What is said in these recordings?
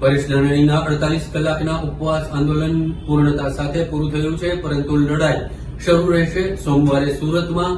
પરેશ ધાનાણીના અડતાલીસ કલાકના ઉપવાસ આંદોલન પૂર્ણતા સાથે પૂરું થયું છે, પરંતુ લડાઈ શરૂ રહેશે, સોમવારે સુરતમાં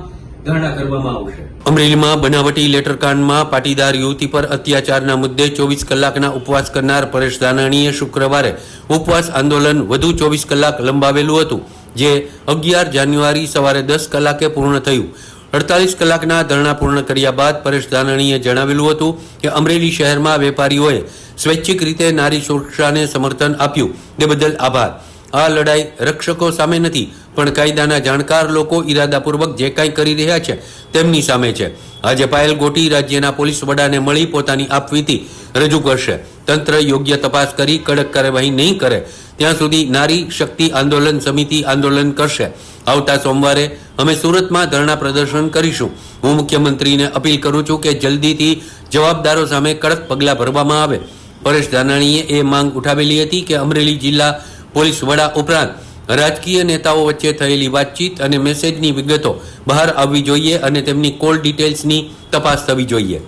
અમરેલીમાં બનાવટી લેટરકાંડમાં પાટીદાર યુવતી પર અત્યાચારના મુદ્દે ચોવીસ કલાકના ઉપવાસ કરનાર પરેશ ધાનાણીએ શુક્રવારે ઉપવાસ આંદોલન વધુ ચોવીસ કલાક લંબાવેલું હતું, જે અગિયાર જાન્યુઆરી સવારે દસ કલાકે પૂર્ણ થયું. અડતાલીસ કલાકના ધરણા પૂર્ણ કર્યા બાદ પરેશ ધાનાણીએ જણાવેલું હતું કે અમરેલી શહેરમાં વેપારીઓએ સ્વૈચ્છિક રીતે નારી સુરક્ષાને સમર્થન આપ્યું. તે બદલ આભાર. આ લડાઈ રક્ષકો સામે નથી, પણ કાયદાના જાણકાર લોકો ઈરાદાપૂર્વક જે કાંઈ કરી રહ્યા છે, તેમની સામે છે. આજે પાયલ ગોટી રાજ્યના પોલીસ વડાને મળી પોતાની આપવીતી રજૂ કરશે. તંત્ર યોગ્ય તપાસ કરી, કડક કાર્યવાહી નહીં કરે. ત્યાં સુધી નારી શક્તિ આંદોલન સમિતિ આંદોલન કરશે. આવતા સોમવારે અમે સુરતમાં ધરણા પ્રદર્શન કરીશું. હું મુખ્યમંત્રીને અપીલ કરું છું કે જલ્દીથી જવાબદારો સામે કડક પગલાં ભરવામાં આવે. પરેશ ધાનાણીએ એ માંગ ઉઠાવેલી હતી કે અમરેલી જિલ્લા પોલીસ વડા ઉપરાંત રાજકીય નેતાઓ વચ્ચે થયેલી વાતચીત અને મેસેજની વિગતો બહાર આવવી જોઈએ અને તેમની કોલ ડિટેલ્સની તપાસ થવી જોઈએ.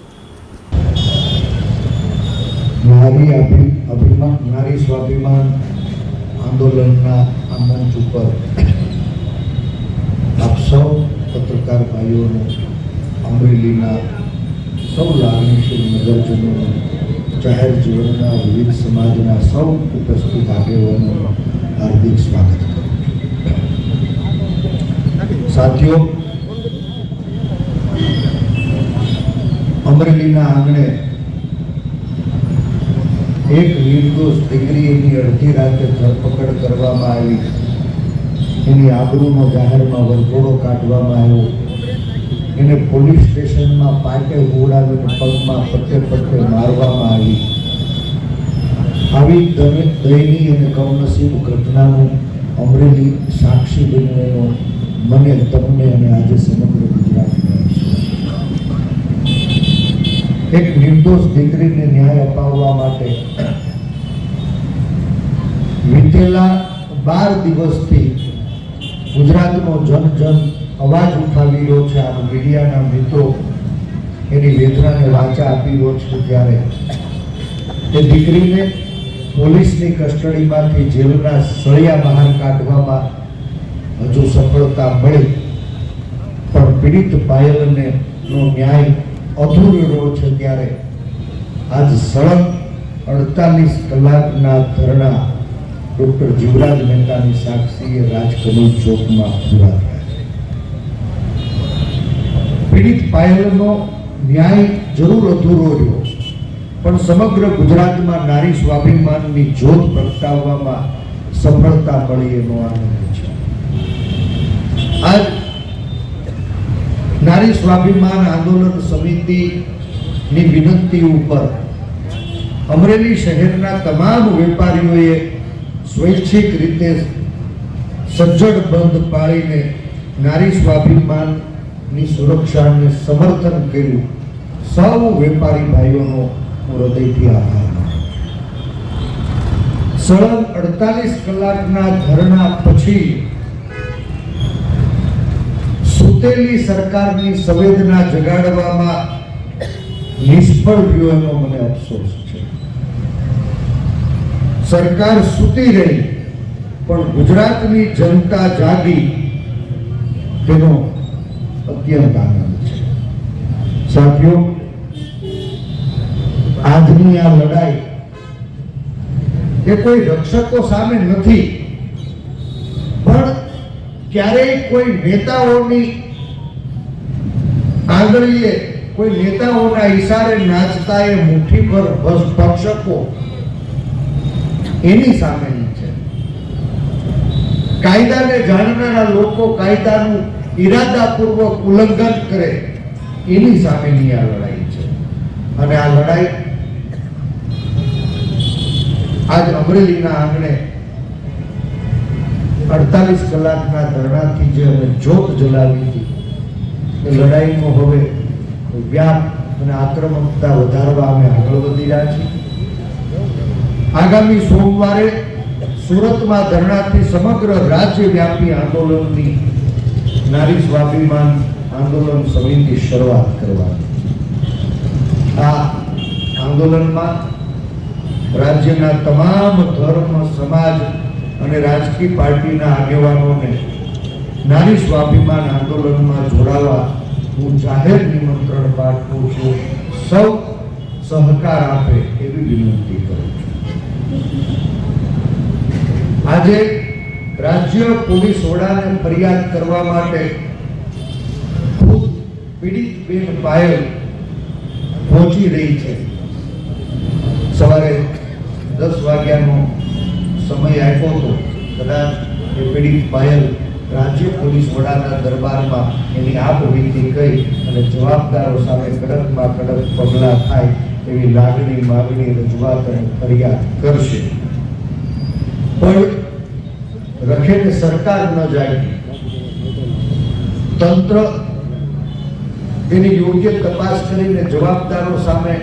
નારી અભિમાન નારી સ્વાભિમાન આંદોલનના આ મંચ ઉપર આપ સૌ પત્રકાર ભાઈઓનું અમરેલીના સૌ લાગણીશીલ નગરજનોનું જાહેર જીવનના, વિવિધ સમાજના સૌ ઉપસ્થિત આગેવાનોનું હાર્દિક સ્વાગત કરું સાથીઓ, અમરેલીના આંગણે એક નિર્દોષ દીકરીની અડધી રાતે ધરપકડ કરવામાં આવી. એની આબરૂનો જાહેરમાં વરઘોડો કાઢવામાં આવ્યો. એને પોલીસ સ્ટેશનમાં પાટે ઉડાવીને પગમાં પટ્ટે પટ્ટે મારવામાં આવી. આવી દય- દયનીય અને કમનસીબ ઘટનાનું અમરેલી સાક્ષી બનવાનો મને તમને અને આજે સમગ્ર ગુજરાતને એક નિર્દોષ દીકરીને ન્યાય અપાવવા માટે વીતેલા બાર દિવસથી ગુજરાતનો જન જન અવાજ ઉઠાવી રહ્યો છે આ મીડિયાના મિત્રો એની વેદનાને વાચા આપી રહ્યો છે ત્યારે તે દીકરીને પોલીસની કસ્ટડીમાંથી જેલના સળિયા બહાર કાઢવામાં હજુ સફળતા મળી. પણ પીડિત પાયલને નો ન્યાય અધૂરો રહ્યો છે ત્યારે. આજ સળંગ અડતાલીસ કલાકના ધરણા ડૉક્ટર જીવરાજ મહેતાની સાક્ષીએ રાજકમલ ચોકમાં પૂરા થયા પીડિત પાયલનો ન્યાય જરૂર અધૂરો રહ્યો. પણ સમગ્ર ગુજરાતમાં નારી સ્વાભિમાનની જોત પ્રગટાવવામાં સફળતા મળી એનો આનંદ છે. આજ નારી સ્વાભિમાન આંદોલન સમિતિની વિનંતી ઉપર અમરેલી શહેરના તમામ વેપારીઓએ સ્વૈચ્છિક રીતે સજ્જડ બંધ પાળીને નારી સ્વાભિમાનની સુરક્ષાને સમર્થન કર્યું. સૌ વેપારી ભાઈઓનો હું હૃદયથી આભાર સળંગ અડતાલીસ કલાકના ધરણા પછી સુતેલી સરકારની સંવેદના જગાડવામાં નિષ્ફળ રહ્યો મને અફસોસ છે. સરકાર સૂતી રહી, પણ ગુજરાતની જનતા જાગી, તેનો અત્યંત આનંદ છે. સાથીઓ, આજની આ લડાઈ એ કોઈ રક્ષકો સામે નથી, પણ ક્યારેય કોઈ નેતાઓની આંગળીએ, કોઈ નેતાઓના ઈશારે નાચતા એ મુઠ્ઠી પર ભક્ષકો એની સામેની છે. કાયદાને જાણનારા લોકો કાયદાનું ઈરાદાપૂર્વક ઉલ્લંઘન કરે, એની સામેની આ લડાઈ છે. અને આ લડાઈ આજ અમરેલીના આંગણે અડતાલીસ કલાકના ધરણાથી જે અમે જોત જલાવી હતી, એ લડાઈનો હવે વ્યાપ અને આક્રમકતા વધારવા અમે આગળ વધી રહ્યા છીએ. આગામી સોમવારે સુરતમાં ધરણાથી સમગ્ર રાજ્યવ્યાપી આંદોલનની નારી સ્વાભિમાન આંદોલન સમિતિ શરૂઆત કરવાની. આ આંદોલનમાં રાજ્યના તમામ ધર્મ, સમાજ અને રાજકીય પાર્ટીના આગેવાનોને નારી સ્વાભિમાન આંદોલનમાં જોડાવા હું જાહેર નિમંત્રણ પાઠવું છું. સૌ સહકાર આપે એવી વિનંતી કરું છું. આજે રાજ્ય પોલીસ વડાને ફરિયાદ કરવા માટે ખુદ પીડિત બેન પાયલ પહોંચી રહી છે. સવારે દસ વાગ્યાનો સમય આપ્યો હતો. કદાચ એ પીડિત પાયલ રાજ્ય પોલીસ વડાના દરબારમાં એની આપ વીતી કહી અને જવાબદારો સામે કડકમાં કડક પગલાં થાય એવી લાગણી, માગણી, રજૂઆત અને ફરિયાદ કરશે. પણ રખેને સરકાર ન જાય. તંત્ર એની યોગ્ય તપાસ કરીને જવાબદારો સામે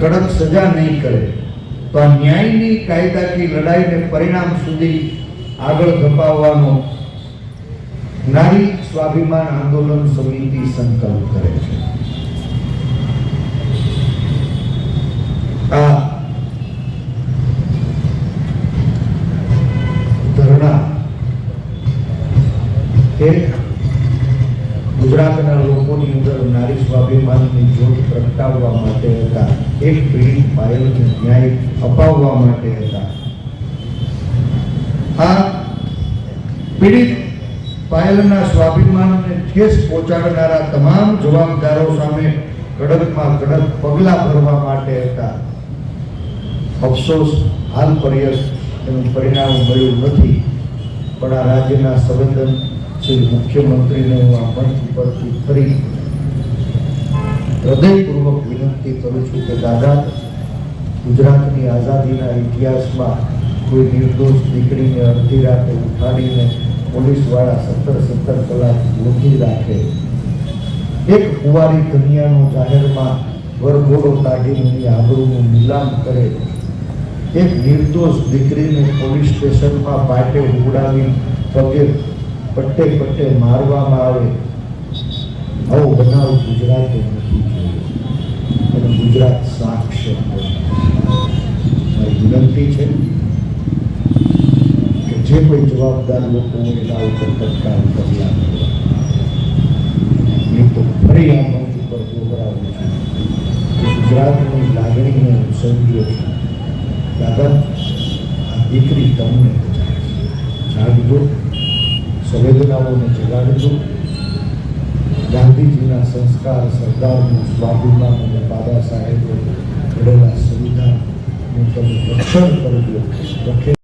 કડક સજા નહીં કરે. તો આ ન્યાયની કાયદાકીય લડાઈને પરિણામ સુધી આગળ ધપાવવાનો નારી સ્વાભિમાન આંદોલન સમિતિ સંકલ્પ કરે છે. ગુજરાતના લોકોની અંદર નારી સ્વાભિમાનની જોત પ્રગટાવવા માટે હતા. એક પીડિત પાયલને ન્યાય અપાવવા માટે હતા. આ પીડિત પાયલના સ્વાભિમાનને ઠેસ પહોંચાડનારા તમામ જવાબદારો સામે કડકમાં કડક પગલાં ભરવા માટે હતા. અફસોસ, હાલ પર્યંત એનું પરિણામ મળ્યું નથી. પણ આ રાજ્યના સંવેદનશીલ મુખ્યમંત્રીને હું આ મંચ ઉપરથી ફરી હૃદયપૂર્વક વિનંતી કરું છું કે દાદા, ગુજરાતની આઝાદીના ઇતિહાસમાં કોઈ નિર્દોષ દીકરીને અડધી રાતે ઉઠાડીને પોલીસવાળા સત્તર સત્તર કલાક ગોઠવી રાખે. એક કુંવારી દુનિયાનો જાહેરમાં વરઘોડો કાઢીને આબરૂનું નીલામ કરે. એક નિર્દોષ દીકરીને પોલીસ સ્ટેશનમાં પાટે ઉડાવી પગે પટ્ટે પટ્ટે મારવામાં આવે. આવો બનાવ ગુજરાતે નથી જોયો. અને ગુજરાત સાક્ષર મારી વિનંતી છે કે જે કોઈ જવાબદાર લોકો એના ઉપર તત્કાલ પગલાં લેવા તો ફરી આ મંચ ઉપર દોહરાવું છું. કે ગુજરાતની લાગણીને હું સમજ્યો છું. દાદા, આ દીકરી તમને જાગજો. સંવેદનાઓને જગાડજો. ગાંધીજીના સંસ્કાર, સરદારનું સ્વાભિમાન અને બાબા સાહેબે ઘડેલા સંવિધાનનું તમે રક્ષણ કરજો. રખે